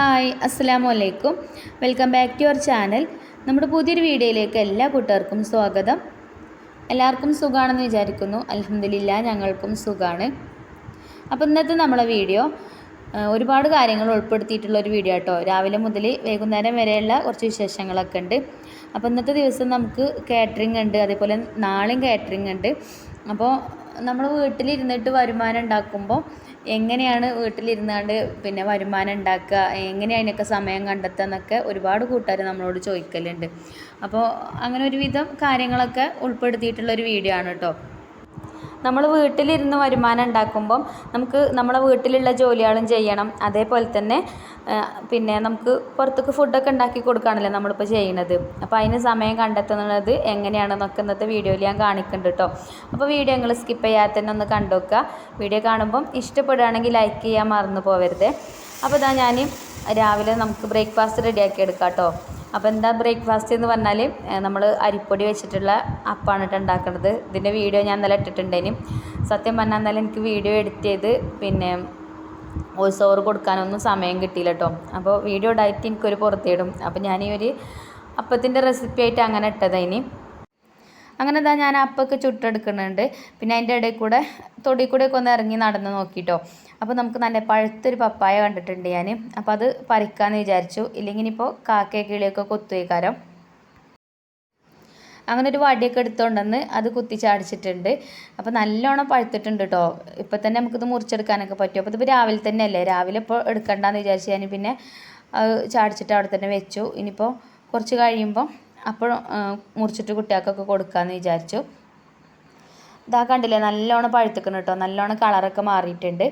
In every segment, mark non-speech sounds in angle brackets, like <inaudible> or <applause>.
Hi അസ്സാം വലൈക്കും welcome back to your channel. നമ്മുടെ പുതിയൊരു വീഡിയോയിലേക്ക് എല്ലാ കൂട്ടുകാർക്കും സ്വാഗതം. എല്ലാവർക്കും സുഖമാണെന്ന് വിചാരിക്കുന്നു. അലഹമില്ല ഞങ്ങൾക്കും സുഖമാണ് അപ്പോൾ ഇന്നത്തെ നമ്മുടെ വീഡിയോ ഒരുപാട് കാര്യങ്ങൾ ഉൾപ്പെടുത്തിയിട്ടുള്ള ഒരു വീഡിയോ കേട്ടോ രാവിലെ മുതൽ വൈകുന്നേരം വരെയുള്ള കുറച്ച് വിശേഷങ്ങളൊക്കെ ഉണ്ട്. അപ്പോൾ ഇന്നത്തെ ദിവസം നമുക്ക് കാറ്ററിംഗ് ഉണ്ട് അതേപോലെ നാളെയും കാറ്ററിംഗ് ഉണ്ട്. അപ്പോൾ നമ്മൾ വീട്ടിലിരുന്നിട്ട് വരുമാനം ഉണ്ടാക്കുമ്പോൾ എങ്ങനെയാണ് വീട്ടിലിരുന്നാണ്ട് പിന്നെ വരുമാനം ഉണ്ടാക്കുക എങ്ങനെയാണ് അതിനൊക്കെ സമയം കണ്ടെത്തുക എന്നൊക്കെ ഒരുപാട് കൂട്ടുകാർ നമ്മളോട് ചോദിക്കലുണ്ട്. അപ്പോൾ അങ്ങനെ ഒരുവിധം കാര്യങ്ങളൊക്കെ ഉൾപ്പെടുത്തിയിട്ടുള്ള ഒരു വീഡിയോ ആണ് കേട്ടോ നമ്മൾ വീട്ടിലിരുന്ന് വരുമാനം ഉണ്ടാക്കുമ്പം നമുക്ക് നമ്മളെ വീട്ടിലുള്ള ജോലികളും ചെയ്യണം. അതേപോലെ തന്നെ പിന്നെ നമുക്ക് പുറത്തേക്ക് ഫുഡൊക്കെ ഉണ്ടാക്കി കൊടുക്കുകയാണല്ലോ നമ്മളിപ്പോൾ ചെയ്യണത് അപ്പോൾ അതിന് സമയം കണ്ടെത്തുന്നത് എങ്ങനെയാണെന്നൊക്കെ ഇന്നത്തെ വീഡിയോയിൽ ഞാൻ കാണിക്കുന്നുണ്ട് കേട്ടോ. അപ്പോൾ വീഡിയോ നിങ്ങൾ സ്കിപ്പ് ചെയ്യാതെ തന്നെ ഒന്ന് കണ്ടു നോക്കുക. വീഡിയോ കാണുമ്പം ഇഷ്ടപ്പെടുകയാണെങ്കിൽ ലൈക്ക് ചെയ്യാൻ മറന്നു പോകരുത് അപ്പോൾ ഇതാ ഞാൻ രാവിലെ നമുക്ക് ബ്രേക്ക്ഫാസ്റ്റ് റെഡിയാക്കി എടുക്കാം കേട്ടോ. അപ്പോൾ എന്താ ബ്രേക്ക്ഫാസ്റ്റ് എന്ന് പറഞ്ഞാൽ നമ്മൾ അരിപ്പൊടി വെച്ചിട്ടുള്ള അപ്പാണ് കേട്ടോ ഉണ്ടാക്കുന്നത് ഇതിന്റെ വീഡിയോ ഞാൻ ഇന്നലെ ഇട്ടിട്ടുണ്ടേനും. സത്യം പറഞ്ഞാൽ ഇന്നലെ എനിക്ക് വീഡിയോ എഡിറ്റ് ചെയ്ത് പിന്നെ വോയിസ് ഓവർ കൊടുക്കാനൊന്നും സമയം കിട്ടിയില്ല കേട്ടോ അപ്പോൾ വീഡിയോ ഡയറ്റ് എനിക്കൊരു പുറത്തേടും. അപ്പോൾ ഞാൻ ഈ ഒരു അപ്പത്തിന്റെ റെസിപ്പി ആയിട്ട് അങ്ങനെ ഇട്ടതേനി അങ്ങനെ എന്താ ഞാൻ അപ്പൊക്കെ ചുട്ടെടുക്കുന്നുണ്ട്. പിന്നെ അതിന്റെ ഇടയിൽ കൂടെ തൊടി കൂടെ ഒക്കെ ഒന്ന് ഇറങ്ങി നടന്ന് നോക്കിട്ടോ. അപ്പോൾ നമുക്ക് നല്ല പഴുത്തൊരു പപ്പായ കണ്ടിട്ടുണ്ട് ഞാൻ അപ്പോൾ അത് പറിക്കാമെന്ന് വിചാരിച്ചു. ഇല്ലെങ്കിൽ ഇനിയിപ്പോൾ കാക്കയെ കിളിയൊക്കെ കൊത്തുവയ്ക്കാരം അങ്ങനെ ഒരു വടിയൊക്കെ എടുത്തുകൊണ്ടുവന്ന് അത് കുത്തി ചാടിച്ചിട്ടുണ്ട്. അപ്പോൾ നല്ലോണം പഴുത്തിട്ടുണ്ട് കേട്ടോ ഇപ്പം തന്നെ നമുക്കിത് മുറിച്ചെടുക്കാനൊക്കെ പറ്റും. അപ്പോൾ ഇതിപ്പോൾ രാവിലെ തന്നെ അല്ലേ രാവിലെ ഇപ്പോൾ എടുക്കണ്ടെന്ന് വിചാരിച്ച് ഞാൻ പിന്നെ ചാടിച്ചിട്ട് അവിടെ തന്നെ വെച്ചു. ഇനിയിപ്പോൾ കുറച്ച് കഴിയുമ്പോൾ അപ്പോൾ മുറിച്ചിട്ട് കുട്ടികൾക്കൊക്കെ കൊടുക്കാമെന്ന് വിചാരിച്ചു. ഇതാ കണ്ടില്ലേ നല്ലോണം പഴുത്തിക്കണം കേട്ടോ നല്ലോണം കളറൊക്കെ മാറിയിട്ടുണ്ട്.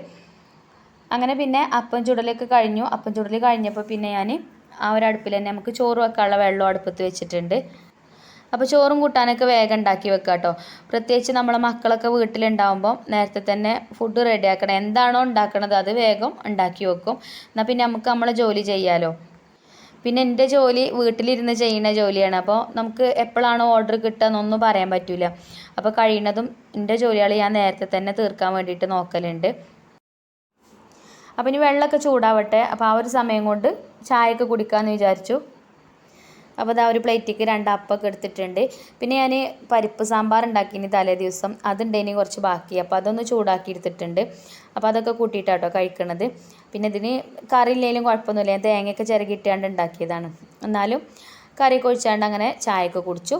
അങ്ങനെ പിന്നെ അപ്പം ചുടലൊക്കെ കഴിഞ്ഞു. അപ്പം ചുടൽ കഴിഞ്ഞപ്പോൾ പിന്നെ ഞാൻ ആ ഒരു അടുപ്പിൽ തന്നെ നമുക്ക് ചോറ് വെക്കാനുള്ള വെള്ളം അടുപ്പത്ത് വെച്ചിട്ടുണ്ട്. അപ്പോൾ ചോറും കൂട്ടാനൊക്കെ വേഗം ഉണ്ടാക്കി വെക്കുക കേട്ടോ പ്രത്യേകിച്ച് നമ്മളെ മക്കളൊക്കെ വീട്ടിലുണ്ടാകുമ്പോൾ നേരത്തെ തന്നെ ഫുഡ് റെഡിയാക്കണം എന്താണോ ഉണ്ടാക്കണത് അത് വേഗം ഉണ്ടാക്കി വെക്കും. എന്നാൽ പിന്നെ നമുക്ക് നമ്മളെ ജോലി ചെയ്യാലോ. പിന്നെ എന്റെ ജോലി വീട്ടിലിരുന്ന് ചെയ്യുന്ന ജോലിയാണ്. അപ്പോൾ നമുക്ക് എപ്പോഴാണോ ഓർഡർ കിട്ടുക എന്നൊന്നും പറയാൻ പറ്റില്ല അപ്പോൾ കഴിയുന്നതും എന്റെ ജോലികൾ ഞാൻ നേരത്തെ തന്നെ തീർക്കാൻ വേണ്ടിയിട്ട് നോക്കലുണ്ട്. അപ്പോൾ ഇനി വെള്ളമൊക്കെ ചൂടാവട്ടെ. അപ്പോൾ ആ ഒരു സമയം കൊണ്ട് ചായയൊക്കെ കുടിക്കാമെന്ന് വിചാരിച്ചു. അപ്പോൾ അതാ ഒരു പ്ലേറ്റിക്ക് രണ്ട് അപ്പമൊക്കെ എടുത്തിട്ടുണ്ട്. പിന്നെ ഞാൻ പരിപ്പ് സാമ്പാർ ഉണ്ടാക്കിനി തലേ ദിവസം. അതുണ്ടേനി കുറച്ച് ബാക്കി. അപ്പോൾ അതൊന്ന് ചൂടാക്കി എടുത്തിട്ടുണ്ട്. അപ്പോൾ അതൊക്കെ കൂട്ടിയിട്ടാട്ടോ കഴിക്കണത്. പിന്നെ ഇതിന് കറി ഇല്ലെങ്കിലും കുഴപ്പമൊന്നുമില്ല. ഞാൻ തേങ്ങയൊക്കെ ചിരകിട്ടാണ്ട് ഉണ്ടാക്കിയതാണ്. എന്നാലും കറി കൊഴിച്ചാണ്ട് അങ്ങനെ ചായയൊക്കെ കുടിച്ചു.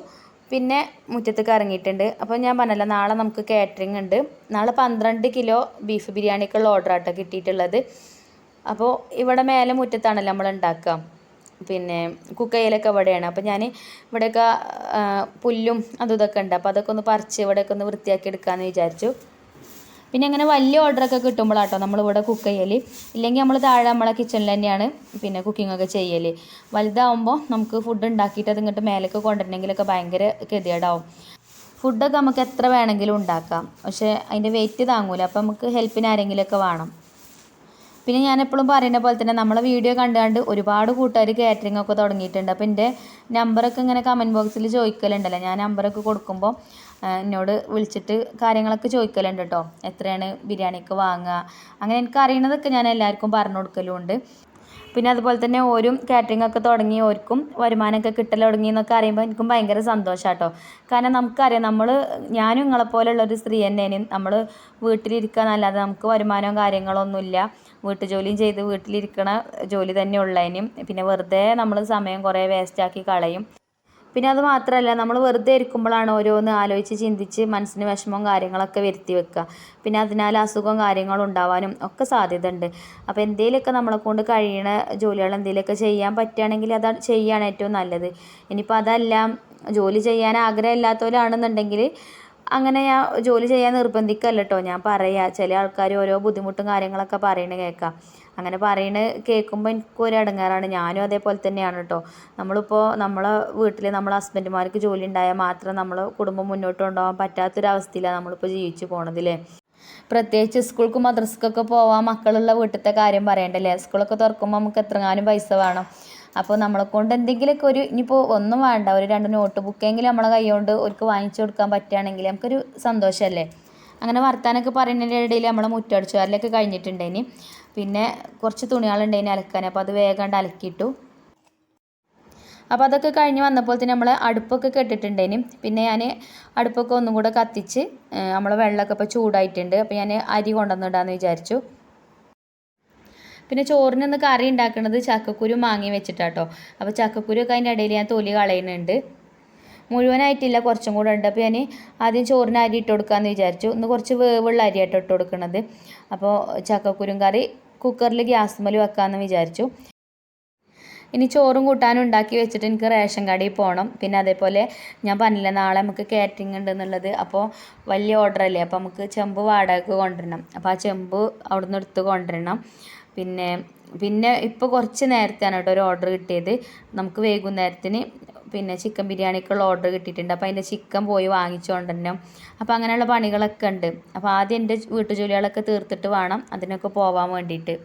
പിന്നെ മുറ്റത്തേക്ക് ഇറങ്ങിയിട്ടുണ്ട്. അപ്പോൾ ഞാൻ പറഞ്ഞല്ലോ നാളെ നമുക്ക് കാറ്ററിംഗ് ഉണ്ട്. നാളെ പന്ത്രണ്ട് കിലോ ബീഫ് ബിരിയാണിക്കുള്ള ഓർഡർ ആട്ടോ കിട്ടിയിട്ടുള്ളത്. അപ്പോൾ ഇവിടെ മേലെ മുറ്റത്താണല്ലോ നമ്മൾ ഉണ്ടാക്കുക. പിന്നെ കുക്കയിലൊക്കെ ഇവിടെയാണ്. അപ്പോൾ ഞാൻ ഇവിടെയൊക്കെ പുല്ലും അതും ഇതൊക്കെ ഉണ്ട്. അപ്പോൾ അതൊക്കെ ഒന്ന് പറിച്ച് ഇവിടെയൊക്കെ ഒന്ന് വൃത്തിയാക്കി എടുക്കാമെന്ന് വിചാരിച്ചു. പിന്നെ അങ്ങനെ വലിയ ഓർഡറൊക്കെ കിട്ടുമ്പോഴാട്ടോ നമ്മളിവിടെ കുക്ക് ചെയ്യൽ ഇല്ലെങ്കിൽ നമ്മൾ താഴെ നമ്മളെ കിച്ചണിൽ തന്നെയാണ് പിന്നെ കുക്കിംഗ് ഒക്കെ ചെയ്യൽ വലുതാവുമ്പോൾ നമുക്ക് ഫുഡ് ഉണ്ടാക്കിയിട്ട് അത് ഇങ്ങോട്ട് മേലേക്ക് കൊണ്ടുവരണമെങ്കിലൊക്കെ ഭയങ്കര ഗതികേടാവും. ഫുഡൊക്കെ നമുക്ക് എത്ര വേണമെങ്കിലും ഉണ്ടാക്കാം. പക്ഷേ അതിന്റെ വെയിറ്റ് താങ്ങൂല. അപ്പോൾ നമുക്ക് ഹെൽപ്പിന് ആരെങ്കിലുമൊക്കെ വേണം. പിന്നെ ഞാൻ എപ്പോഴും പറയുന്ന പോലെ തന്നെ നമ്മളെ വീഡിയോ കണ്ടുകൊണ്ട് ഒരുപാട് കൂട്ടുകാർ കാറ്ററിംഗ് ഒക്കെ തുടങ്ങിയിട്ടുണ്ട്. അപ്പോൾ എന്റെ നമ്പറൊക്കെ ഇങ്ങനെ കമന്റ് ബോക്സിൽ ചോദിക്കലുണ്ടല്ലോ. ഞാൻ നമ്പറൊക്കെ കൊടുക്കുമ്പോൾ എന്നോട് വിളിച്ചിട്ട് കാര്യങ്ങളൊക്കെ ചോദിക്കലുണ്ട് കേട്ടോ എത്രയാണ് ബിരിയാണിക്ക് വാങ്ങുക? അങ്ങനെ എനിക്ക് അറിയണതൊക്കെ ഞാൻ എല്ലാവർക്കും പറഞ്ഞു കൊടുക്കലുമുണ്ട് പിന്നെ അതുപോലെ തന്നെ ഓരും കാറ്ററിംഗ് ഒക്കെ തുടങ്ങി ഓർക്കും വരുമാനമൊക്കെ കിട്ടൽ തുടങ്ങി എന്നൊക്കെ അറിയുമ്പോൾ എനിക്കും ഭയങ്കര സന്തോഷാട്ടോ കാരണം നമുക്കറിയാം നമ്മൾ ഞാനും നിങ്ങളെപ്പോലുള്ള ഒരു സ്ത്രീ തന്നെയാണ്. നമ്മൾ വീട്ടിലിരിക്കുക എന്നല്ലാതെ നമുക്ക് വരുമാനവും കാര്യങ്ങളൊന്നുമില്ല. വീട്ടുജോലിയും ചെയ്ത് വീട്ടിലിരിക്കണ ജോലി തന്നെ ഉള്ളതിനും പിന്നെ വെറുതെ നമ്മൾ സമയം കുറേ വേസ്റ്റാക്കി കളയും. പിന്നെ അത് മാത്രമല്ല നമ്മൾ വെറുതെ ഇരിക്കുമ്പോഴാണ് ഓരോന്ന് ആലോചിച്ച് ചിന്തിച്ച് മനസ്സിന് വിഷമവും കാര്യങ്ങളൊക്കെ വരുത്തി വെക്കുക. പിന്നെ അതിനാൽ അസുഖവും കാര്യങ്ങളും ഉണ്ടാവാനും ഒക്കെ സാധ്യത ഉണ്ട് അപ്പോൾ എന്തെങ്കിലുമൊക്കെ നമ്മളെ കൊണ്ട് കഴിയണ ജോലികൾ എന്തെങ്കിലുമൊക്കെ ചെയ്യാൻ പറ്റുകയാണെങ്കിൽ അത് ചെയ്യുകയാണ് ഏറ്റവും നല്ലത്. ഇനിയിപ്പോൾ അതെല്ലാം ജോലി ചെയ്യാൻ ആഗ്രഹമില്ലാത്തവരാണെന്നുണ്ടെങ്കിൽ അങ്ങനെ ഞാൻ ജോലി ചെയ്യാൻ നിർബന്ധിക്കല്ല കേട്ടോ ഞാൻ പറയാ ചില ആൾക്കാർ ഓരോ ബുദ്ധിമുട്ടും കാര്യങ്ങളൊക്കെ പറയണ കേൾക്കാം അങ്ങനെ പറയണ കേൾക്കുമ്പോൾ എനിക്കും ഒരു ഞാനും അതേപോലെ തന്നെയാണ് കേട്ടോ നമ്മളിപ്പോൾ നമ്മളെ വീട്ടിൽ നമ്മളെ ഹസ്ബൻഡുമാർക്ക് ജോലി ഉണ്ടായാൽ മാത്രം നമ്മൾ കുടുംബം മുന്നോട്ട് കൊണ്ടുപോകാൻ പറ്റാത്തൊരവസ്ഥയിലാണ് നമ്മളിപ്പോൾ ജീവിച്ചു പോണതില്ലേ പ്രത്യേകിച്ച് സ്കൂൾക്കും മദ്രസക്കൊക്കെ പോവാൻ മക്കളുള്ള വീട്ടിലത്തെ കാര്യം പറയണ്ടല്ലേ? സ്കൂളൊക്കെ തുറക്കുമ്പോൾ നമുക്ക് എത്രങ്ങാനും പൈസ വേണം. അപ്പോൾ നമ്മളെ കൊണ്ട് എന്തെങ്കിലുമൊക്കെ ഒരു ഇനിയിപ്പോൾ ഒന്നും വേണ്ട ഒരു രണ്ട് നോട്ട് ബുക്കെങ്കിലും നമ്മളെ കൈ കൊണ്ട് അവർക്ക് വാങ്ങിച്ചു കൊടുക്കാൻ പറ്റുകയാണെങ്കിൽ നമുക്കൊരു സന്തോഷമല്ലേ? അങ്ങനെ വർത്താനൊക്കെ പറയുന്നതിന്റെ ഇടയിൽ നമ്മളെ മുറ്റടിച്ചു വാരലൊക്കെ കഴിഞ്ഞിട്ടുണ്ടേനി പിന്നെ കുറച്ച് തുണികളുണ്ടേനി അലക്കാൻ അപ്പോൾ അത് വേഗം അലക്കിയിട്ടു. അപ്പോൾ അതൊക്കെ കഴിഞ്ഞ് വന്നപ്പോൾ തന്നെ നമ്മൾ അടുപ്പൊക്കെ കെട്ടിട്ടുണ്ടേനി പിന്നെ ഞാൻ അടുപ്പൊക്കെ ഒന്നും കൂടെ കത്തിച്ച് നമ്മളെ വെള്ളമൊക്കെ ഇപ്പോൾ ചൂടായിട്ടുണ്ട്. അപ്പോൾ ഞാൻ അരി കൊണ്ടുവന്നിടാമെന്ന് വിചാരിച്ചു. പിന്നെ ചോറിനൊന്ന് കറി ഉണ്ടാക്കുന്നത് ചക്കക്കുരു മാങ്ങി വെച്ചിട്ടാട്ടോ. അപ്പോൾ ചക്കക്കുരു ഒക്കെ അതിന്റെ ഇടയിൽ ഞാൻ തൊലി കളയുന്നുണ്ട്. മുഴുവനായിട്ടില്ല കുറച്ചും കൂടെ ഉണ്ട്. അപ്പോൾ ഞാൻ ആദ്യം ചോറിന് അരി ഇട്ട് കൊടുക്കാമെന്ന് വിചാരിച്ചു. ഒന്ന് കുറച്ച് വേവുള്ള അരിയായിട്ട് ഇട്ട് കൊടുക്കുന്നത് അപ്പോൾ ചക്കക്കുരും കറി കുക്കറിൽ ഗ്യാസ് മല വെക്കാമെന്ന് വിചാരിച്ചു. ഇനി ചോറും കൂട്ടാനും ഉണ്ടാക്കി വെച്ചിട്ട് എനിക്ക് റേഷൻ കടയിൽ പോകണം പിന്നെ അതേപോലെ ഞാൻ പറഞ്ഞില്ല നാളെ നമുക്ക് കാറ്ററിംഗ് ഉണ്ട് എന്നുള്ളത്. അപ്പോൾ വലിയ ഓർഡർ അല്ലേ അപ്പോൾ നമുക്ക് ചെമ്പ് വാടക കൊണ്ടുവരണം. അപ്പോൾ ആ ചെമ്പ് അവിടുന്ന് എടുത്ത് കൊണ്ടുവരണം. പിന്നെ പിന്നെ ഇപ്പോൾ കുറച്ച് നേരത്തെയാണ് കേട്ടോ ഒരു ഓർഡർ കിട്ടിയത്. നമുക്ക് വൈകുന്നേരത്തിന് പിന്നെ ചിക്കൻ ബിരിയാണിക്കുള്ള ഓർഡർ കിട്ടിയിട്ടുണ്ട്. അപ്പോൾ അതിന്റെ ചിക്കൻ പോയി വാങ്ങിച്ചുകൊണ്ട് തന്നെ അപ്പോൾ അങ്ങനെയുള്ള പണികളൊക്കെ ഉണ്ട്. അപ്പോൾ ആദ്യം എന്റെ വീട്ടുജോലികളൊക്കെ തീർത്തിട്ട് വേണം അതിനൊക്കെ പോവാൻ വേണ്ടിയിട്ട്.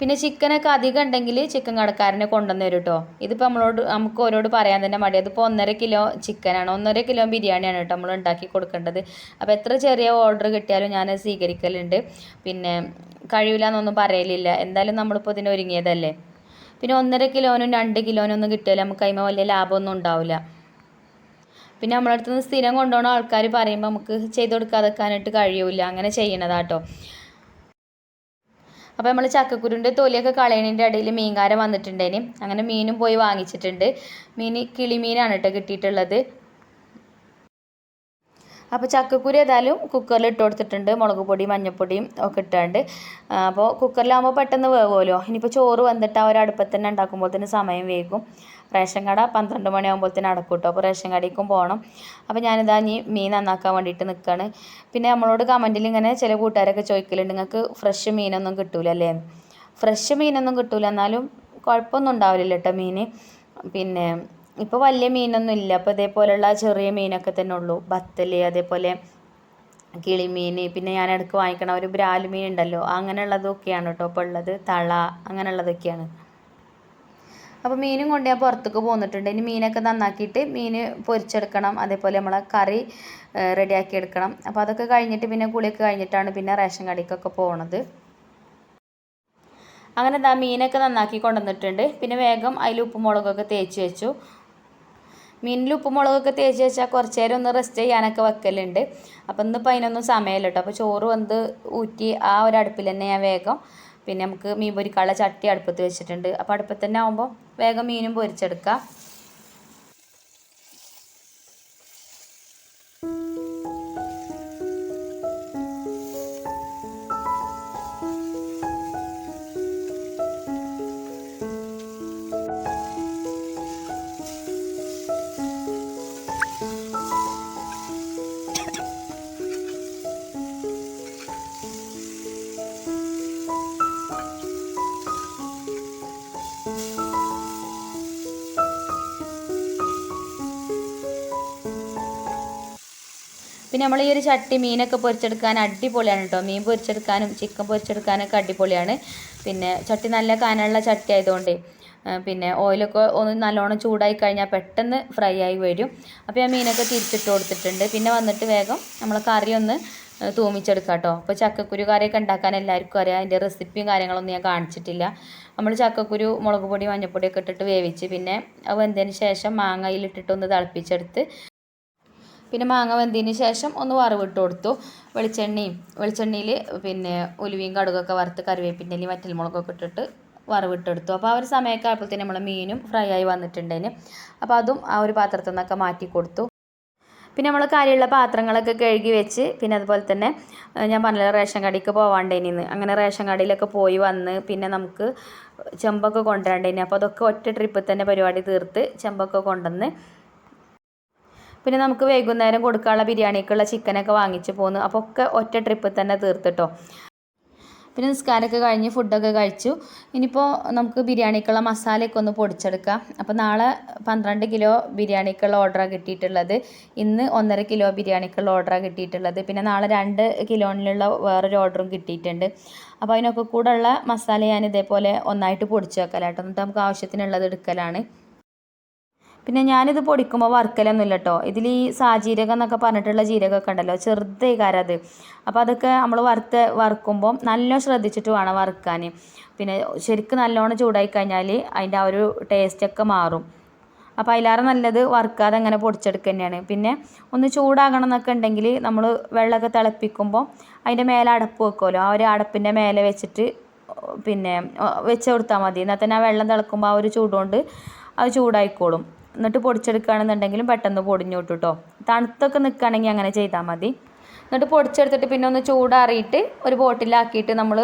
പിന്നെ ചിക്കനൊക്കെ അധികം ഉണ്ടെങ്കിൽ ചിക്കൻ കടക്കാരനെ കൊണ്ടുവന്ന് തരും കേട്ടോ ഇതിപ്പോൾ നമ്മളോട് നമുക്ക് ഓരോട് പറയാൻ തന്നെ മടി അതിപ്പോൾ ഒന്നര കിലോ ചിക്കനാണ്. ഒന്നര കിലോ ബിരിയാണിയാണ് കേട്ടോ നമ്മൾ ഉണ്ടാക്കി കൊടുക്കേണ്ടത്. അപ്പോൾ എത്ര ചെറിയ ഓർഡർ കിട്ടിയാലും ഞാൻ സ്വീകരിക്കലുണ്ട്. പിന്നെ കഴിയില്ല എന്നൊന്നും പറയലില്ല. എന്തായാലും നമ്മളിപ്പോൾ ഇതിന് ഒരുങ്ങിയതല്ലേ. പിന്നെ ഒന്നര കിലോനും രണ്ട് കിലോനും ഒന്നും കിട്ടിയാൽ നമുക്ക് അതിമ വലിയ ലാഭമൊന്നും ഉണ്ടാവില്ല പിന്നെ നമ്മളടുത്ത് നിന്ന് സ്ഥിരം കൊണ്ടുപോകുന്ന ആൾക്കാർ പറയുമ്പോൾ നമുക്ക് ചെയ്ത് കൊടുക്കാതെക്കാനായിട്ട് കഴിയൂല. അങ്ങനെ ചെയ്യണതാട്ടോ അപ്പോൾ നമ്മൾ ചക്കക്കുരുന്റെ തൊലിയൊക്കെ കളയണതിന്റെ ഇടയിൽ മീൻകാരൻ വന്നിട്ടുണ്ടേന് അങ്ങനെ മീനും പോയി വാങ്ങിച്ചിട്ടുണ്ട്. മീൻ കിളിമീനാണ് കേട്ടോ കിട്ടിയിട്ടുള്ളത്. അപ്പോൾ ചക്കക്കുരു ഏതായാലും കുക്കറിൽ ഇട്ട് കൊടുത്തിട്ടുണ്ട് മുളക് പൊടിയും മഞ്ഞൾപ്പൊടിയും ഒക്കെ ഇട്ടാണ്ട്. അപ്പോൾ കുക്കറിലാകുമ്പോൾ പെട്ടെന്ന് വേവുമല്ലോ. ഇനിയിപ്പോൾ ചോറ് വന്നിട്ട് ആ ഒരു അടുപ്പത്ത് തന്നെ ഉണ്ടാക്കുമ്പോൾ തന്നെ സമയം വേകും. റേഷൻ കട പന്ത്രണ്ട് മണിയാകുമ്പോൾ തന്നെ അടക്കും കേട്ടോ. അപ്പോൾ റേഷൻ കടയിലേക്കും പോകണം. അപ്പോൾ ഞാനിതാ ഇനി മീൻ നന്നാക്കാൻ വേണ്ടിയിട്ട് നിൽക്കുകയാണ് പിന്നെ നമ്മളോട് കമന്റിൽ ഇങ്ങനെ ചില കൂട്ടുകാരൊക്കെ ചോദിക്കലുണ്ട്. നിങ്ങൾക്ക് ഫ്രഷ് മീനൊന്നും കിട്ടൂല അല്ലേ? ഫ്രഷ് മീനൊന്നും കിട്ടൂല. എന്നാലും കുഴപ്പമൊന്നും ഉണ്ടാവില്ല കേട്ടോ മീൻ പിന്നെ ഇപ്പോൾ വലിയ മീനൊന്നും ഇല്ല. അപ്പോൾ ഇതേപോലെയുള്ള ചെറിയ മീനൊക്കെ തന്നെ ഉള്ളൂ. ബത്തൽ അതേപോലെ കിളിമീൻ പിന്നെ ഞാൻ ഇടയ്ക്ക് വാങ്ങിക്കണ ഒരു ബ്രാൽ മീൻ ഉണ്ടല്ലോ അങ്ങനെയുള്ളതൊക്കെയാണ് കേട്ടോ ഇപ്പോൾ ഉള്ളത് തള അങ്ങനെയുള്ളതൊക്കെയാണ്. അപ്പോൾ മീനും കൊണ്ട് ഞാൻ പുറത്തേക്ക് പോന്നിട്ടുണ്ട്. ഇനി മീനൊക്കെ നന്നാക്കിയിട്ട് മീൻ പൊരിച്ചെടുക്കണം. അതേപോലെ നമ്മളെ കറി റെഡിയാക്കി എടുക്കണം. അപ്പോൾ അതൊക്കെ കഴിഞ്ഞിട്ട് പിന്നെ കുളിയൊക്കെ കഴിഞ്ഞിട്ടാണ് പിന്നെ റേഷൻ കടിക്കൊക്കെ പോണത്. അങ്ങനെ എന്താ മീനൊക്കെ നന്നാക്കി കൊണ്ടുവന്നിട്ടുണ്ട്. പിന്നെ വേഗം അതിൽ ഉപ്പും മുളകൊക്കെ തേച്ച് വെച്ചു. മീനിൽ ഉപ്പും മുളകൊക്കെ തേച്ച് വെച്ചാൽ കുറച്ച് നേരം ഒന്ന് റെസ്റ്റ് ചെയ്യാനൊക്കെ വെക്കലുണ്ട്. അപ്പം ഇന്നിപ്പോൾ അതിനൊന്നും സമയമില്ല കേട്ടോ അപ്പോൾ ചോറ് വന്ന് ഊറ്റി ആ ഒരു അടുപ്പിൽ തന്നെ ഞാൻ വേഗം പിന്നെ നമുക്ക് മീൻ പൊരിക്കാനുള്ള ചട്ടി അടുപ്പത്ത് വെച്ചിട്ടുണ്ട്. അപ്പോൾ അടുപ്പത്ത് തന്നെ ആകുമ്പോൾ വേഗം മീനും പൊരിച്ചെടുക്കാം. പിന്നെ നമ്മൾ ഈ ഒരു ചട്ടി മീനൊക്കെ പൊരിച്ചെടുക്കാൻ അടിപൊളിയാണ് കേട്ടോ മീൻ പൊരിച്ചെടുക്കാനും ചിക്കൻ പൊരിച്ചെടുക്കാനൊക്കെ അടിപൊളിയാണ്. പിന്നെ ചട്ടി നല്ല കനമുള്ള ചട്ടി ആയതുകൊണ്ട് പിന്നെ ഓയിലൊക്കെ ഒന്ന് നല്ലോണം ചൂടായി കഴിഞ്ഞാൽ പെട്ടെന്ന് ഫ്രൈ ആയി വരും. അപ്പോൾ ഞാൻ മീനൊക്കെ തിരിച്ചിട്ട് കൊടുത്തിട്ടുണ്ട്. പിന്നെ വന്നിട്ട് വേഗം നമ്മൾ കറി ഒന്ന് തൂമിച്ചെടുക്കാം കേട്ടോ അപ്പോൾ ചക്കക്കുരു കറിയൊക്കെ ഉണ്ടാക്കാൻ എല്ലാവർക്കും അറിയാം. അതിന്റെ റെസിപ്പിയും കാര്യങ്ങളൊന്നും ഞാൻ കാണിച്ചിട്ടില്ല. നമ്മൾ ചക്കക്കുരു മുളക് പൊടി മഞ്ഞൾപ്പൊടിയൊക്കെ ഇട്ടിട്ട് വേവിച്ച് പിന്നെ അത് വെന്തതിന് ശേഷം മാങ്ങയിലിട്ടിട്ട് ഒന്ന് തിളപ്പിച്ചെടുത്ത് പിന്നെ മാങ്ങ വെന്തതിന് ശേഷം ഒന്ന് വറവിട്ട് കൊടുത്തു. വെളിച്ചെണ്ണയും വെളിച്ചെണ്ണയിൽ പിന്നെ ഉലുവയും കടുകൊക്കെ വറുത്ത് കറിവേപ്പിന്റെലും വറ്റൽമുളകൊക്കെ ഇട്ടിട്ട് വറവിട്ടെടുത്തു. അപ്പോൾ ആ ഒരു സമയമൊക്കെ ആയപ്പോഴത്തേന് നമ്മൾ മീനും ഫ്രൈ ആയി വന്നിട്ടുണ്ടേന് അപ്പോൾ അതും ആ ഒരു പാത്രത്തിൽ നിന്നൊക്കെ മാറ്റി കൊടുത്തു. പിന്നെ നമ്മൾ കാര്യമുള്ള പാത്രങ്ങളൊക്കെ കഴുകി വെച്ച് പിന്നെ അതുപോലെ തന്നെ ഞാൻ പറഞ്ഞില്ല റേഷൻ കടയ്ക്ക് പോവാണ്ടേനിന്ന് അങ്ങനെ റേഷൻ കടയിലൊക്കെ പോയി വന്ന് പിന്നെ നമുക്ക് ചെമ്പൊക്കെ കൊണ്ടുവരണ്ടേനി അപ്പോൾ അതൊക്കെ ഒറ്റ ട്രിപ്പിൽ തന്നെ പരിപാടി തീർത്ത് ചെമ്പൊക്കെ കൊണ്ടുവന്ന് പിന്നെ നമുക്ക് വൈകുന്നേരം കൊടുക്കാനുള്ള ബിരിയാണിക്കുള്ള ചിക്കനൊക്കെ വാങ്ങിച്ച് പോന്നു. അപ്പോൾ ഒക്കെ ഒറ്റ ട്രിപ്പ് തന്നെ തീർത്തിട്ടോ. പിന്നെ നിസ്കാരമൊക്കെ കഴിഞ്ഞ് ഫുഡൊക്കെ കഴിച്ചു. ഇനിയിപ്പോൾ നമുക്ക് ബിരിയാണിക്കുള്ള മസാലയൊക്കെ ഒന്ന് പൊടിച്ചെടുക്കാം. അപ്പോൾ നാളെ പന്ത്രണ്ട് കിലോ ബിരിയാണിക്കുള്ള ഓർഡറാണ് കിട്ടിയിട്ടുള്ളത്. ഇന്ന് ഒന്നര കിലോ ബിരിയാണിക്കുള്ള ഓർഡറാണ് കിട്ടിയിട്ടുള്ളത്. പിന്നെ നാളെ രണ്ട് കിലോണിലുള്ള വേറൊരു ഓർഡറും കിട്ടിയിട്ടുണ്ട്. അപ്പോൾ അതിനൊക്കെ കൂടെ ഉള്ള മസാല ഞാൻ ഇതേപോലെ ഒന്നായിട്ട് പൊടിച്ച് വെക്കലാട്ടോ. എന്നിട്ട് നമുക്ക് ആവശ്യത്തിനുള്ളത് എടുക്കലാണ്. പിന്നെ ഞാനിത് പൊടിക്കുമ്പോൾ വറുക്കലൊന്നുമില്ല കേട്ടോ ഇതിൽ ഈ സാജീരകം എന്നൊക്കെ പറഞ്ഞിട്ടുള്ള ജീരകമൊക്കെ ഉണ്ടല്ലോ ചെറുതേ അത്. അപ്പോൾ അതൊക്കെ നമ്മൾ വറുത്ത് വറുക്കുമ്പോൾ നല്ലോണം ശ്രദ്ധിച്ചിട്ട് വേണം വറുക്കാൻ പിന്നെ ശരിക്കും നല്ലോണം ചൂടായി കഴിഞ്ഞാൽ അതിന്റെ ആ ഒരു ടേസ്റ്റൊക്കെ മാറും. അപ്പോൾ അതിലാറ് നല്ലത് വറുക്കാതെ അങ്ങനെ പൊടിച്ചെടുക്കുക തന്നെയാണ്. പിന്നെ ഒന്ന് ചൂടാകണം എന്നൊക്കെ ഉണ്ടെങ്കിൽ നമ്മൾ വെള്ളമൊക്കെ തിളപ്പിക്കുമ്പോൾ അതിന്റെ മേലെ അടപ്പ് വെക്കുമല്ലോ. ആ ഒരു അടപ്പിന്റെ മേലെ വെച്ചിട്ട് പിന്നെ വെച്ച് കൊടുത്താൽ മതി. എന്നാൽ തന്നെ ആ വെള്ളം തിളക്കുമ്പോൾ ആ ഒരു ചൂടുകൊണ്ട് അത് ചൂടായിക്കോളും. എന്നിട്ട് പൊടിച്ചെടുക്കുകയാണെന്നുണ്ടെങ്കിലും പെട്ടെന്ന് പൊടിഞ്ഞു കിട്ടും കേട്ടോ തണുത്തൊക്കെ നിൽക്കുകയാണെങ്കിൽ അങ്ങനെ ചെയ്താൽ മതി. എന്നിട്ട് പൊടിച്ചെടുത്തിട്ട് പിന്നെ ഒന്ന് ചൂടാറിയിട്ട് ഒരു ബോട്ടിലാക്കിയിട്ട് നമ്മൾ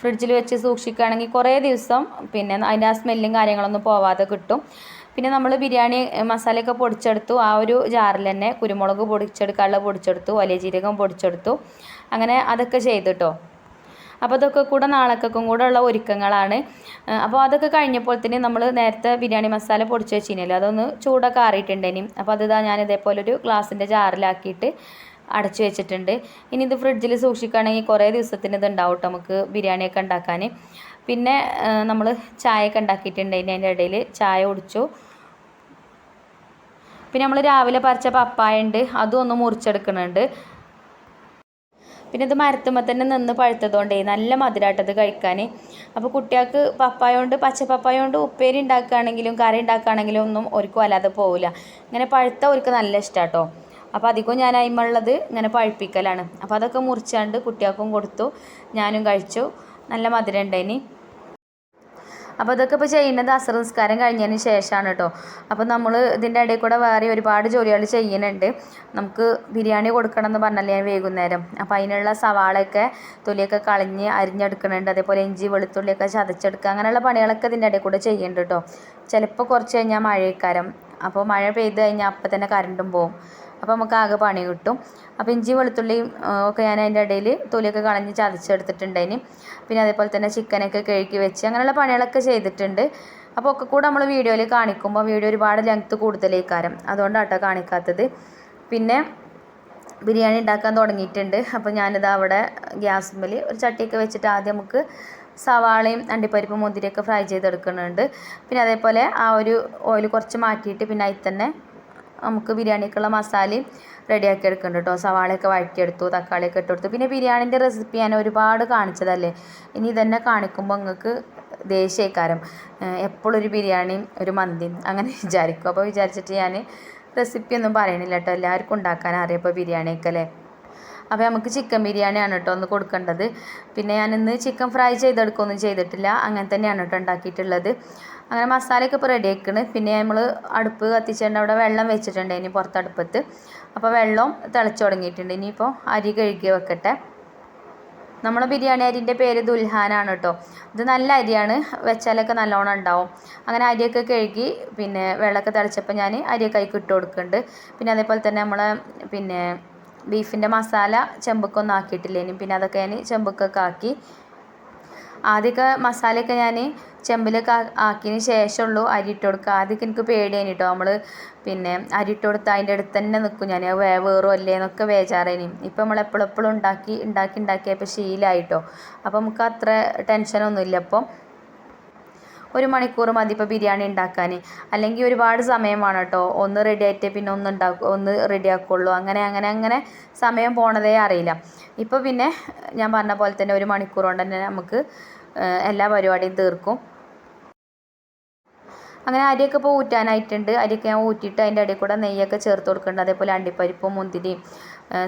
ഫ്രിഡ്ജിൽ വെച്ച് സൂക്ഷിക്കുകയാണെങ്കിൽ കുറേ ദിവസം പിന്നെ അതിന്റെ ആ സ്മെല്ലും കാര്യങ്ങളൊന്നും പോവാതെ കിട്ടും. പിന്നെ നമ്മൾ ബിരിയാണി മസാലയൊക്കെ പൊടിച്ചെടുത്തു. ആ ഒരു ജാറിൽ തന്നെ കുരുമുളക് പൊടിച്ചെടുക്കാനുള്ള പൊടിച്ചെടുത്തു വലിയ ജീരകം പൊടിച്ചെടുത്തു. അങ്ങനെ അതൊക്കെ ചെയ്തു ചെയ്തിട്ടോ അപ്പോൾ അതൊക്കെ കൂടെ നാളേക്കൊക്കെ കൂടെ ഉള്ള ഒരുക്കങ്ങളാണ്. അപ്പോൾ അതൊക്കെ കഴിഞ്ഞപ്പോൾ തന്നെ നമ്മൾ നേരത്തെ ബിരിയാണി മസാല പൊടിച്ച് വെച്ചിനല്ലോ അതൊന്ന് ചൂടൊക്കെ ആറിയിട്ടുണ്ടേനി അപ്പോൾ അത് ഞാൻ ഇതേപോലെ ഒരു ഗ്ലാസിന്റെ ജാറിലാക്കിയിട്ട് അടച്ചു വെച്ചിട്ടുണ്ട്. ഇനി ഇത് ഫ്രിഡ്ജിൽ സൂക്ഷിക്കുകയാണെങ്കിൽ കുറേ ദിവസത്തിന് ഇത് ഉണ്ടാവും നമുക്ക് ബിരിയാണിയൊക്കെ ഉണ്ടാക്കാൻ. പിന്നെ നമ്മൾ ചായയൊക്കെ ഉണ്ടാക്കിയിട്ടുണ്ട് അതിന്റെ ഇടയിൽ. ചായ കുടിച്ചു. പിന്നെ നമ്മൾ രാവിലെ പറിച്ച പപ്പായ ഉണ്ട് അതും ഒന്ന് മുറിച്ചെടുക്കുന്നുണ്ട്. പിന്നെ ഇത് മരത്തുമ്പോൾ തന്നെ നിന്ന് പഴുത്തതുകൊണ്ടേ നല്ല മധുരമായിട്ടത് കഴിക്കാൻ. അപ്പോൾ കുട്ടികൾക്ക് പപ്പായ കൊണ്ട് പച്ച പപ്പായ കൊണ്ട് ഉപ്പേരി ഉണ്ടാക്കുകയാണെങ്കിലും കറി ഉണ്ടാക്കുകയാണെങ്കിലും ഒന്നും ഒരുക്കും അല്ലാതെ പോവില്ല. ഇങ്ങനെ പഴുത്ത ഒരുക്ക് നല്ല ഇഷ്ടമാട്ടോ അപ്പോൾ അധികവും ഞാൻ അതിമുള്ളത് ഇങ്ങനെ പഴുപ്പിക്കലാണ്. അപ്പോൾ അതൊക്കെ മുറിച്ചാണ്ട് കുട്ടികൾക്കും കൊടുത്തു. ഞാനും കഴിച്ചു. നല്ല മധുരം ഉണ്ടായിനി. അപ്പോൾ ഇതൊക്കെ ഇപ്പോൾ ചെയ്യുന്നത് അസർ കഴിഞ്ഞതിന് ശേഷമാണ് കേട്ടോ. അപ്പോൾ നമ്മൾ ഇതിന്റെ ഇടയിൽ കൂടെ വേറെ ഒരുപാട് ജോലികൾ ചെയ്യുന്നുണ്ട്. നമുക്ക് ബിരിയാണി കൊടുക്കണം എന്ന് ഞാൻ വൈകുന്നേരം. അപ്പോൾ അതിനുള്ള സവാളയൊക്കെ തൊലിയൊക്കെ കളഞ്ഞ് അരിഞ്ഞെടുക്കുന്നുണ്ട്. അതേപോലെ ഇഞ്ചി വെളുത്തുള്ളിയൊക്കെ ചതച്ചെടുക്കുക. അങ്ങനെയുള്ള പണികളൊക്കെ ഇതിന്റെ ഇടയിൽ കൂടെ ചെയ്യുന്നുണ്ട് കേട്ടോ. ചിലപ്പോൾ കുറച്ച് കഴിഞ്ഞാൽ മഴക്കാരം അപ്പോൾ മഴ പെയ്ത് കഴിഞ്ഞാൽ അപ്പം തന്നെ കറണ്ടും പോകും അപ്പോൾ നമുക്ക് ആകെ പണി കിട്ടും. അപ്പോൾ ഇഞ്ചി വെളുത്തുള്ളിയും ഒക്കെ ഞാൻ അതിന്റെ ഇടയിൽ തൊലിയൊക്കെ കളഞ്ഞ് ചതച്ചെടുത്തിട്ടുണ്ടായിന് പിന്നെ അതേപോലെ തന്നെ ചിക്കനൊക്കെ കഴുകി വെച്ച് അങ്ങനെയുള്ള പണികളൊക്കെ ചെയ്തിട്ടുണ്ട്. അപ്പോൾ ഒക്കെ കൂടെ നമ്മൾ വീഡിയോയിൽ കാണിക്കുമ്പോൾ വീഡിയോ ഒരുപാട് ലെങ്ത്ത് കൂടുതലേക്കാരം. അതുകൊണ്ടാട്ടോ കാണിക്കാത്തത്. പിന്നെ ബിരിയാണി ഉണ്ടാക്കാൻ തുടങ്ങിയിട്ടുണ്ട്. അപ്പോൾ ഞാനിത് അവിടെ ഗ്യാസ്മേൽ ഒരു ചട്ടിയൊക്കെ വെച്ചിട്ട് ആദ്യം നമുക്ക് സവാളയും അണ്ടിപ്പരിപ്പും മുന്തിരിയൊക്കെ ഫ്രൈ ചെയ്തെടുക്കുന്നുണ്ട്. പിന്നെ അതേപോലെ ആ ഒരു ഓയിൽ കുറച്ച് മാറ്റിയിട്ട് പിന്നെ അതിൽ തന്നെ നമുക്ക് ബിരിയാണിക്കുള്ള മസാലയും റെഡിയാക്കി എടുക്കുന്നുണ്ട് കേട്ടോ. സവാളയൊക്കെ വഴറ്റിയെടുത്തു തക്കാളിയൊക്കെ ഇട്ട് കൊടുത്തു. പിന്നെ ബിരിയാണിന്റെ റെസിപ്പി ഞാൻ ഒരുപാട് കാണിച്ചതല്ലേ? ഇനി ഇതന്നെ കാണിക്കുമ്പോൾ നിങ്ങൾക്ക് ദേഷ്യക്കാരം എപ്പോഴും ഒരു ബിരിയാണിയും ഒരു മന്തിയും അങ്ങനെ <laughs> വിചാരിക്കും. അപ്പോൾ വിചാരിച്ചിട്ട് ഞാൻ റെസിപ്പി ഒന്നും പറയണില്ല കേട്ടോ. എല്ലാവർക്കും ഉണ്ടാക്കാൻ അറിയപ്പോൾ ബിരിയാണിയൊക്കെ അല്ലേ? അപ്പോൾ നമുക്ക് ചിക്കൻ ബിരിയാണിയാണ് കേട്ടോ ഒന്ന് കൊടുക്കേണ്ടത്. പിന്നെ ഞാനിന്ന് ചിക്കൻ ഫ്രൈ ചെയ്തെടുക്കുകയൊന്നും ചെയ്തിട്ടില്ല. അങ്ങനെ തന്നെയാണ് കേട്ടോ ഉണ്ടാക്കിയിട്ടുള്ളത്. അങ്ങനെ മസാലയൊക്കെ ഇപ്പോൾ റെഡി ആക്കണ് പിന്നെ നമ്മൾ അടുപ്പ് കത്തിച്ചിട്ടുണ്ട് അവിടെ വെള്ളം വെച്ചിട്ടുണ്ട് ഇനി പുറത്തടുപ്പത്ത്. അപ്പോൾ വെള്ളം തിളച്ചു തുടങ്ങിയിട്ടുണ്ട്. ഇനിയിപ്പോൾ അരി കഴുകി വെക്കട്ടെ. നമ്മുടെ ബിരിയാണി അരിന്റെ പേര് ദുൽഹാനാണ് കേട്ടോ. ഇത് നല്ല അരിയാണ്. വെച്ചാലൊക്കെ നല്ലോണം ഉണ്ടാവും. അങ്ങനെ അരിയൊക്കെ കഴുകി പിന്നെ വെള്ളമൊക്കെ തിളച്ചപ്പോൾ ഞാൻ അരിയൊക്കെ അതിൽ ഇട്ട് കൊടുക്കുന്നുണ്ട്. പിന്നെ അതേപോലെ തന്നെ നമ്മളെ പിന്നെ ബീഫിന്റെ മസാല ചെമ്പക്കൊന്നും ആക്കിയിട്ടില്ലേനി പിന്നെ അതൊക്കെ ഞാൻ ചെമ്പക്കൊക്കെ ആക്കി. ആദ്യമൊക്കെ മസാലയൊക്കെ ഞാൻ ചെമ്പിലൊക്കെ ആക്കിയതിന് ശേഷമുള്ളൂ അരി ഇട്ട് കൊടുക്കുക. ആദ്യമൊക്കെ എനിക്ക് പേടിയാണ് കേട്ടോ നമ്മൾ പിന്നെ അരി ഇട്ട് കൊടുത്ത് അതിന്റെ അടുത്ത് തന്നെ നിൽക്കും ഞാൻ വേ വേറോ അല്ലേ എന്നൊക്കെ വേചാറേനി ഇപ്പം നമ്മൾ എപ്പോഴും എപ്പോഴും ഉണ്ടാക്കി ഉണ്ടാക്കി ഉണ്ടാക്കിയപ്പോൾ ശീലമായിട്ടോ അപ്പം നമുക്ക് അത്ര ടെൻഷനൊന്നുമില്ല. അപ്പം ഒരു മണിക്കൂർ മതി ഇപ്പോൾ ബിരിയാണി ഉണ്ടാക്കാൻ അല്ലെങ്കിൽ ഒരുപാട് സമയമാണ് കേട്ടോ. ഒന്ന് റെഡി ആയിട്ട് പിന്നെ ഒന്ന് ഉണ്ടാക്കും ഒന്ന് റെഡി ആക്കുള്ളൂ. അങ്ങനെ അങ്ങനെ അങ്ങനെ സമയം പോണതേ അറിയില്ല. ഇപ്പോൾ പിന്നെ ഞാൻ പറഞ്ഞ പോലെ തന്നെ ഒരു മണിക്കൂർ കൊണ്ട് തന്നെ നമുക്ക് എല്ലാ പരിപാടിയും തീർക്കും. അങ്ങനെ അരിയൊക്കെ ഇപ്പോൾ ഊറ്റാനായിട്ടുണ്ട്. അരിയൊക്കെ ഞാൻ ഊറ്റിയിട്ട് അതിന്റെ ഇടയിൽ കൂടെ നെയ്യൊക്കെ ചേർത്ത് കൊടുക്കുന്നുണ്ട്. അതേപോലെ അണ്ടിപ്പരിപ്പും മുന്തിരിയും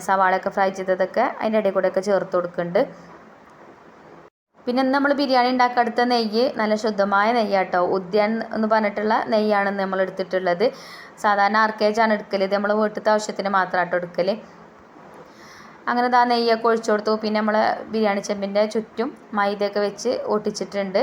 സവാളയൊക്കെ ഫ്രൈ ചെയ്തതൊക്കെ അതിന്റെ ഇടയിൽ കൂടെയൊക്കെ ചേർത്ത് കൊടുക്കുന്നുണ്ട്. പിന്നെ ഇന്ന് നമ്മൾ ബിരിയാണി ഉണ്ടാക്കാൻ എടുത്ത നെയ്യ് നല്ല ശുദ്ധമായ നെയ്യാട്ടോ. ഉദ്യാൻ എന്ന് പറഞ്ഞിട്ടുള്ള നെയ്യാണ് നമ്മൾ എടുത്തിട്ടുള്ളത്. സാധാരണ ആർക്കേജാണ് എടുക്കൽ ഇത് നമ്മൾ വീട്ടിലത്തെ ആവശ്യത്തിന് മാത്രമാട്ടോ എടുക്കൽ അങ്ങനെ ഇതാ നെയ്യൊക്കെ ഒഴിച്ചു കൊടുത്തു. പിന്നെ നമ്മൾ ബിരിയാണി ചെമ്പിന്റെ ചുറ്റും മൈദയൊക്കെ വെച്ച് ഒട്ടിച്ചിട്ടുണ്ട്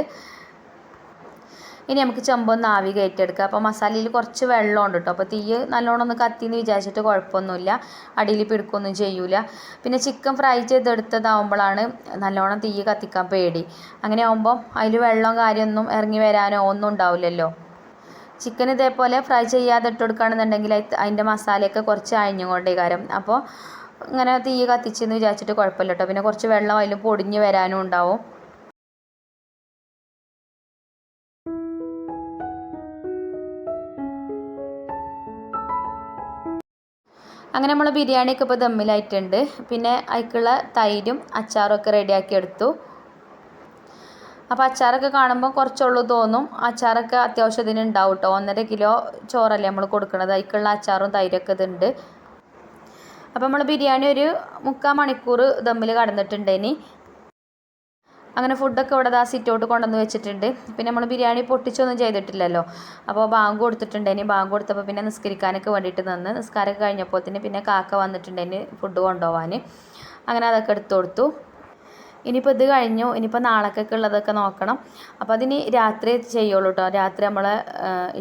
ഇനി നമുക്ക് ചെമ്പൊന്ന് ആവി കയറ്റിയെടുക്കുക അപ്പോൾ മസാലയിൽ കുറച്ച് വെള്ളമുണ്ട് കേട്ടോ അപ്പോൾ തീ നല്ലോണം ഒന്ന് കത്തിന്ന് വിചാരിച്ചിട്ട് കുഴപ്പമൊന്നുമില്ല. അടിയിൽ പിടുക്കൊന്നും ചെയ്യൂല. പിന്നെ ചിക്കൻ ഫ്രൈ ചെയ്തെടുത്തതാവുമ്പോഴാണ് നല്ലോണം തീ കത്തിക്കാൻ പേടി. അങ്ങനെ ആകുമ്പോൾ അതിൽ വെള്ളം കാര്യമൊന്നും ഇറങ്ങി വരാനോ ഒന്നും ഉണ്ടാവില്ലല്ലോ. ചിക്കൻ ഇതേപോലെ ഫ്രൈ ചെയ്യാതെ ഇട്ട് കൊടുക്കുകയാണെന്നുണ്ടെങ്കിൽ അതിന്റെ മസാലയൊക്കെ കുറച്ച് അഴിഞ്ഞുകൊണ്ടേ കാരം അപ്പോൾ ഇങ്ങനെ തീ കത്തിച്ചെന്ന് വിചാരിച്ചിട്ട് കുഴപ്പമില്ല കേട്ടോ പിന്നെ കുറച്ച് വെള്ളം അതിൽ പൊടിഞ്ഞ് വരാനും ഉണ്ടാവും. അങ്ങനെ നമ്മൾ ബിരിയാണിയൊക്കെ ഇപ്പോൾ ദമ്മിലായിട്ടുണ്ട്. പിന്നെ അതിക്കുള്ള തൈരും അച്ചാറും ഒക്കെ റെഡിയാക്കി എടുത്തു. അപ്പോൾ അച്ചാറൊക്കെ കാണുമ്പോൾ കുറച്ചുള്ളൂ തോന്നും. അച്ചാറൊക്കെ അത്യാവശ്യം ഇതിന് ഉണ്ടാവും കേട്ടോ ഒന്നര കിലോ ചോറല്ലേ നമ്മൾ കൊടുക്കുന്നത് അതിക്കുള്ള അച്ചാറും തൈരൊക്കെ ഇതുണ്ട്. അപ്പോൾ നമ്മൾ ബിരിയാണി ഒരു മുക്കാൽ മണിക്കൂർ ദമ്മിൽ കടന്നിട്ടുണ്ട് ഇനി അങ്ങനെ ഫുഡൊക്കെ ഇവിടെ ആ സിറ്റൗട്ട് കൊണ്ടുവന്ന് വെച്ചിട്ടുണ്ട്. പിന്നെ നമ്മൾ ബിരിയാണി പൊട്ടിച്ചൊന്നും ചെയ്തിട്ടില്ലല്ലോ. അപ്പോൾ ബാങ്ക് കൊടുത്തിട്ടുണ്ട്. ഇനി ബാങ്ക് കൊടുത്തപ്പോൾ പിന്നെ നിസ്കരിക്കാനൊക്കെ വേണ്ടിയിട്ട് നിന്ന് നിസ്കാരമൊക്കെ കഴിഞ്ഞപ്പോൾ തന്നെ പിന്നെ കാക്ക വന്നിട്ടുണ്ട് ഇനി ഫുഡ് കൊണ്ടുപോകാൻ അങ്ങനെ അതൊക്കെ എടുത്തു കൊടുത്തു. ഇനിയിപ്പോൾ ഇത് കഴിഞ്ഞു. ഇനിയിപ്പോൾ നാളേക്കൊക്കെ ഉള്ളതൊക്കെ നോക്കണം. അപ്പോൾ അതിന് രാത്രി ചെയ്യുള്ളൂ കേട്ടോ രാത്രി നമ്മൾ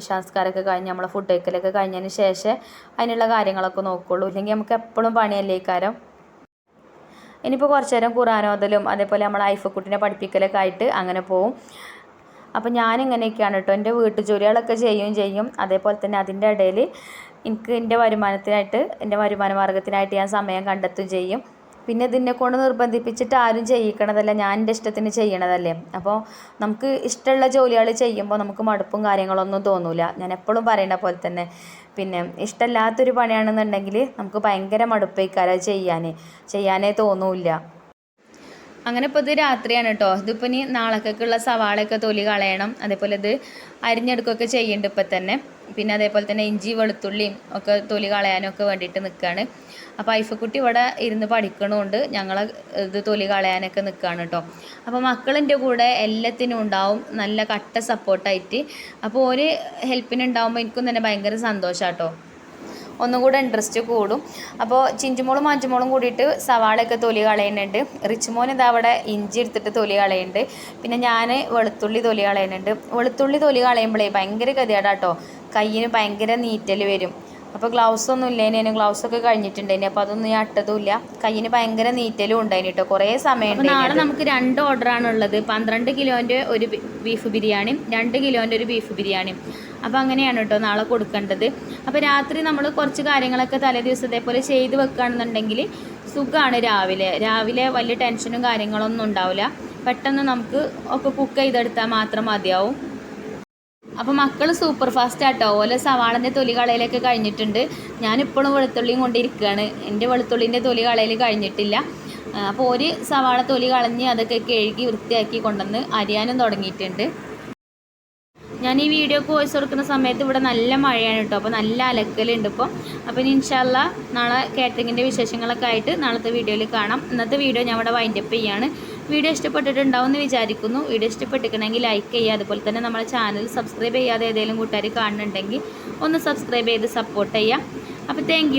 ഇഷാസ്കാരമൊക്കെ കഴിഞ്ഞ് നമ്മളെ ഫുഡ് കഴിക്കലൊക്കെ കഴിഞ്ഞതിന് ശേഷം അതിനുള്ള കാര്യങ്ങളൊക്കെ നോക്കുകയുള്ളൂ ഇല്ലെങ്കിൽ നമുക്ക് എപ്പോഴും പണിയല്ലേ ഈ കാരം ഇനിയിപ്പോൾ കുറച്ച് നേരം കുറാനോതലും അതേപോലെ നമ്മൾ ഐഫക്കുട്ടിനെ പഠിപ്പിക്കലൊക്കെ ആയിട്ട് അങ്ങനെ പോവും. അപ്പോൾ ഞാനിങ്ങനെയൊക്കെയാണ് കേട്ടോ എന്റെ വീട്ടു ജോലികളൊക്കെ ചെയ്യുകയും ചെയ്യും. അതേപോലെ തന്നെ അതിന്റെ ഇടയിൽ എനിക്ക് എന്റെ വരുമാനത്തിനായിട്ട് എന്റെ വരുമാന മാർഗത്തിനായിട്ട് ഞാൻ സമയം കണ്ടെത്തുകയും ചെയ്യും. പിന്നെ ഇതിനെ കൊണ്ട് നിർബന്ധിപ്പിച്ചിട്ട് ആരും ചെയ്യിക്കണതല്ല ഞാൻ എന്റെ ഇഷ്ടത്തിന് ചെയ്യണതല്ലേ. അപ്പോൾ നമുക്ക് ഇഷ്ടമുള്ള ജോലികൾ ചെയ്യുമ്പോൾ നമുക്ക് മടുപ്പും കാര്യങ്ങളൊന്നും തോന്നില്ല ഞാൻ എപ്പോഴും പറയുന്ന പോലെ തന്നെ. പിന്നെ ഇഷ്ടമല്ലാത്തൊരു പണിയാണെന്നുണ്ടെങ്കിൽ നമുക്ക് ഭയങ്കര മടുപ്പേക്കാരം ചെയ്യാൻ ചെയ്യാനേ തോന്നൂല്ല. അങ്ങനെ ഇപ്പോൾ ഇത് രാത്രിയാണ് കേട്ടോ ഇതിപ്പോൾ ഇനി നാളേക്കൊക്കെയുള്ള സവാളയൊക്കെ തൊലി കളയണം. അതേപോലെ ഇത് അരിഞ്ഞെടുക്കുകയൊക്കെ ചെയ്യുന്നുണ്ട് ഇപ്പം തന്നെ. പിന്നെ അതേപോലെ തന്നെ ഇഞ്ചി വെളുത്തുള്ളിയും ഒക്കെ തൊലി കളയാനൊക്കെ വേണ്ടിയിട്ട് നിൽക്കുകയാണ് അപ്പോൾ ഐഫക്കുട്ടി ഇവിടെ ഇരുന്ന് പഠിക്കണമുണ്ട് ഞങ്ങൾ ഇത് തൊലി കളയാനൊക്കെ നിൽക്കുകയാണ് കേട്ടോ അപ്പോൾ മക്കളിന്റെ കൂടെ എല്ലാത്തിനും ഉണ്ടാവും. നല്ല കട്ട സപ്പോർട്ടായിട്ട് അപ്പോൾ ഒരു ഹെൽപ്പിനുണ്ടാവുമ്പോൾ എനിക്കും തന്നെ ഭയങ്കര സന്തോഷമാണ് കേട്ടോ ഒന്നും കൂടെ ഇൻട്രസ്റ്റ് കൂടും. അപ്പോൾ ചിഞ്ചുമോളും മഞ്ചുമോളും കൂടിയിട്ട് സവാളയൊക്കെ തൊലി കളയുന്നുണ്ട്. റിച്ചുമോൻ ഇതാ അവിടെ ഇഞ്ചി എടുത്തിട്ട് തൊലി കളയുന്നുണ്ട്. പിന്നെ ഞാൻ വെളുത്തുള്ളി തൊലി കളയുന്നുണ്ട്. വെളുത്തുള്ളി തൊലി കളയുമ്പോഴേ ഭയങ്കര ഗതിയാടാട്ടോ കയ്യിന് ഭയങ്കര നീറ്റൽ വരും. അപ്പോൾ ഗ്ലൗസ് ഒന്നും ഇല്ലേനു ഗ്ലൗസ് ഒക്കെ കഴിഞ്ഞിട്ടുണ്ടായിന് അപ്പോൾ അതൊന്നും ഞാൻ ഇട്ടതുമില്ല കയ്യിന് ഭയങ്കര നീറ്റലും ഉണ്ടായിന് കേട്ടോ കുറേ സമയം നാളെ നമുക്ക് രണ്ട് ഓർഡറാണ് ഉള്ളത്. പന്ത്രണ്ട് കിലോന്റെ ഒരു ബീഫ് ബിരിയാണിയും രണ്ട് കിലോന്റെ ഒരു ബീഫ് ബിരിയാണിയും. അപ്പോൾ അങ്ങനെയാണ് കേട്ടോ നാളെ കൊടുക്കേണ്ടത്. അപ്പോൾ രാത്രി നമ്മൾ കുറച്ച് കാര്യങ്ങളൊക്കെ തലേ ദിവസം ഇതേപോലെ ചെയ്ത് വെക്കുകയാണെന്നുണ്ടെങ്കിൽ സുഖമാണ് രാവിലെ. രാവിലെ വലിയ ടെൻഷനും കാര്യങ്ങളൊന്നും ഉണ്ടാവില്ല പെട്ടെന്ന് നമുക്ക് ഒക്കെ കുക്ക് ചെയ്തെടുത്താൽ മാത്രം മതിയാവും. അപ്പോൾ മക്കൾ സൂപ്പർ ഫാസ്റ്റ് ആട്ടോ. ഓലെ സവാളന്റെ തൊലി കളയിലൊക്കെ കഴിഞ്ഞിട്ടുണ്ട്. ഞാനിപ്പോഴും വെളുത്തുള്ളിയും കൊണ്ടിരിക്കുകയാണ് എന്റെ വെളുത്തുള്ളിന്റെ തൊലി കളയിൽ കഴിഞ്ഞിട്ടില്ല. അപ്പോൾ ഒരു സവാള തൊലി കളഞ്ഞ് അതൊക്കെ കഴുകി വൃത്തിയാക്കി കൊണ്ടുവന്ന് അരിയാനും തുടങ്ങിയിട്ടുണ്ട്. ഞാൻ ഈ വീഡിയോ വോയിസ് കൊടുക്കുന്ന സമയത്ത് ഇവിടെ നല്ല മഴയാണ് കേട്ടോ. അപ്പോൾ നല്ല അലക്കലുണ്ട് ഇപ്പോൾ അപ്പോൾ ഇനി ഇൻഷാല്ല നാളെ കാറ്ററിങ്ങിന്റെ വിശേഷങ്ങളൊക്കെ ആയിട്ട് നാളത്തെ വീഡിയോയിൽ കാണാം. ഇന്നത്തെ വീഡിയോ ഞാൻ ഇവിടെ വൈൻഡപ്പ് ചെയ്യാണ്. വീഡിയോ ഇഷ്ടപ്പെട്ടിട്ടുണ്ടാവും എന്ന് വിചാരിക്കുന്നു. വീഡിയോ ഇഷ്ടപ്പെട്ടിട്ടുണ്ടെങ്കിൽ ലൈക്ക് ചെയ്യുക. അതുപോലെ തന്നെ നമ്മുടെ ചാനൽ സബ്സ്ക്രൈബ് ചെയ്യാതെ ഏതെങ്കിലും കൂട്ടുകാർ കാണുന്നുണ്ടെങ്കിൽ ഒന്ന് സബ്സ്ക്രൈബ് ചെയ്ത് സപ്പോർട്ട് ചെയ്യുക. അപ്പോൾ താങ്ക്